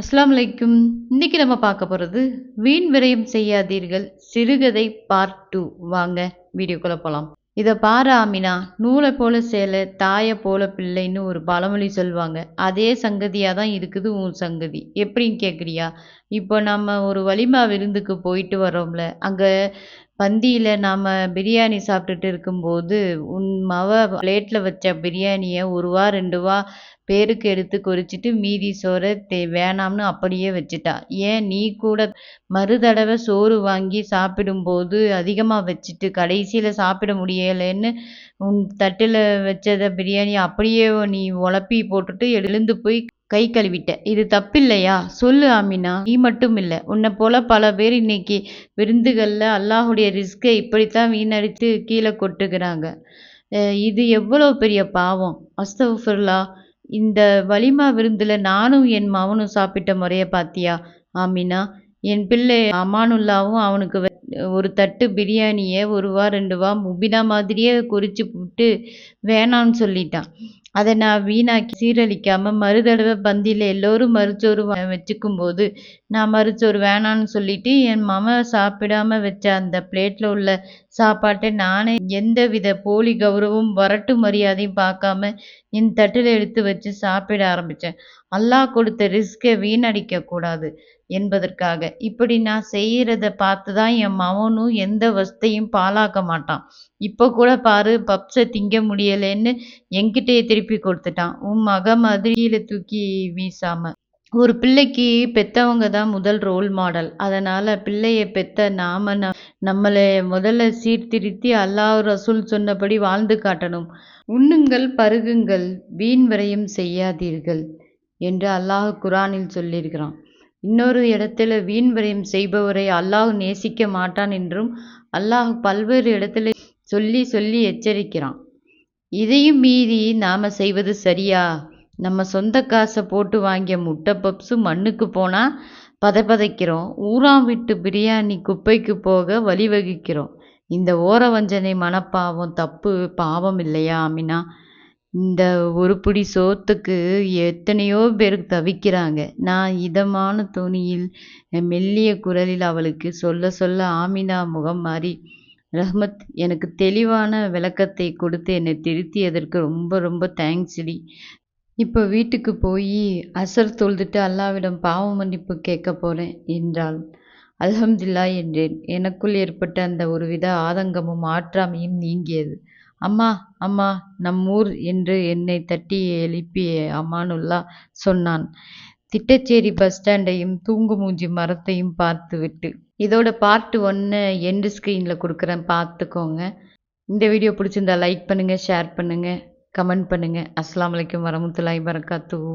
அஸ்லாம் வலைக்கும் இன்னைக்கு நம்ம பார்க்க போகிறது வீண் விரயம் செய்யாதீர்கள் சிறுகதை பார்ட் டூ வாங்க வீடியோக்குள்ளே போகலாம் இதை பாரு ஆமினா நூலை போல சேலை தாயை போல பிள்ளைன்னு ஒரு பழமொழி சொல்லுவாங்க. அதே சங்கதியாக தான் இருக்குது உன் சங்கதி. எப்படின்னு கேட்குறியா இப்போ நம்ம ஒரு வலிமா விருந்துக்கு போயிட்டு வரோம்ல அங்கே பந்தியில் நாம் பிரியாணி சாப்பிட்டுட்டு இருக்கும்போது உன் மவ பிளேட்டில் வச்ச பிரியாணியை ஒரு வா ரெண்டு வா பேருக்கு எடுத்து குறிச்சிட்டு மீதி சோறை தே வேணாம்னு அப்படியே வச்சுட்டா. ஏன் நீ கூட மறு தடவை சோறு வாங்கி சாப்பிடும்போது அதிகமாக வச்சுட்டு கடைசியில் சாப்பிட முடியலைன்னு உன் தட்டில் வச்சத பிரியாணி அப்படியே நீ உழப்பி போட்டுட்டு எழுந்து போய் கை கழுவிட்ட. இது தப்பில்லையா? சொல்லு ஆமினா. நீ மட்டும் இல்லை உன்னை போல பல பேர் இன்னைக்கு விருந்துகளில் அல்லாஹுடைய ரிஸ்கை இப்படித்தான் வீணடித்து கீழே கொட்டுகிறாங்க. இது எவ்வளோ பெரிய பாவம். அஸ்தஃபுல்லா இந்த வலிமா விருந்தில் நானும் என் மகனும் சாப்பிட்ட முறையை பார்த்தியா ஆமினா. என் பிள்ளை அமானுல்லாவும் அவனுக்கு ஒரு தட்டு பிரியாணியை ஒரு வா ரெண்டு வா முபினா மாதிரியே குறிச்சு போட்டு வேணான்னு சொல்லிட்டான். அதை நான் வீணாக்கி சீரழிக்காம மறுதடவை பந்தியில் எல்லோரும் மறுச்சோறு வச்சுக்கும் வச்சுக்கும்போது நான் மறுச்சோறு வேணான்னு சொல்லிட்டு என் மம சாப்பிடாம வச்ச அந்த பிளேட்டில் உள்ள சாப்பாட்டை நானே எந்த வித போலி கௌரவம் வரட்டு மரியாதையும் பார்க்காம என் தட்டில் எடுத்து வச்சு சாப்பிட ஆரம்பித்தேன் அல்லாஹ் கொடுத்த ரிஸ்கை வீணடிக்க கூடாது என்பதற்காக. இப்படி நான் செய்கிறத பார்த்து தான் என் மவனும் எந்த வசதியும் பாழாக்க மாட்டான். இப்போ கூட பாரு பப்ஸை திங்க முடியலைன்னு என்கிட்டயே திருப்பி கொடுத்துட்டான். உன் மக மாதிரி தூக்கி வீசாம. ஒரு பிள்ளைக்கு பெத்தவங்க தான் முதல் ரோல் மாடல் அதனால பிள்ளைய பெத்த நாம நம்மளை முதல்ல சீர்திருத்தி அல்லாஹ் ரசூல் சொன்னபடி வாழ்ந்து காட்டணும். உண்ணுங்கள் பருகுங்கள் வீண் வரையும் செய்யாதீர்கள் என்று அல்லாஹ் குரானில் சொல்லியிருக்கிறான். இன்னொரு இடத்துல வீண் வரையும் செய்பவரை அல்லாஹ் நேசிக்க மாட்டான் என்றும் அல்லாஹ் பல்வேறு இடத்துல சொல்லி சொல்லி எச்சரிக்கிறான். இதையும் மீறி நாம் செய்வது சரியா? நம்ம சொந்த காசை போட்டு வாங்கிய முட்டை பப்ஸு மண்ணுக்கு போனால் பதைபதைக்கிறோம். ஊராம் விட்டு பிரியாணி குப்பைக்கு போக வழிவகுக்கிறோம் இந்த ஓர வஞ்சனை மனப்பாவம் தப்பு பாவம் இல்லையா அமினா? இந்த ஒரு பிடி சோத்துக்கு எத்தனையோ பேர் தவிக்கிறாங்க. நான் இதமான துணியில் மெல்லிய குரலில் அவளுக்கு சொல்ல சொல்ல ஆமினா முகம் மாறி ரஹ்மத் எனக்கு தெளிவான விளக்கத்தை கொடுத்து என்னை திருத்தியதற்கு ரொம்ப ரொம்ப தேங்க்ஸ்டி இப்போ வீட்டுக்கு போய் அசர் தொழுதுட்டு அல்லாவிடம் பாவ மன்னிப்பு கேட்க போகிறேன் என்றாள். அல்ஹம்துல்லா என்றேன். எனக்குள் ஏற்பட்ட அந்த ஒருவித ஆதங்கமும் ஆற்றாமையும் நீங்கியது. அம்மா அம்மா நம்மூர் என்று என்னை தட்டி எழுப்பி அமானுல்லா சொன்னான். திட்டச்சேரி பஸ் ஸ்டாண்டையும் தூங்குமூஞ்சி மரத்தையும் பார்த்துவிட்டு இதோட பார்ட் ஒன்று எண்டு ஸ்க்ரீனில் கொடுக்குறேன் பார்த்துக்கோங்க. இந்த வீடியோ பிடிச்சிருந்தா லைக் பண்ணுங்கள் ஷேர் பண்ணுங்கள் கமெண்ட் பண்ணுங்கள் அஸ்லாம் வலைக்கம் வரமத்துல்லாஹி வரகாத்துஹு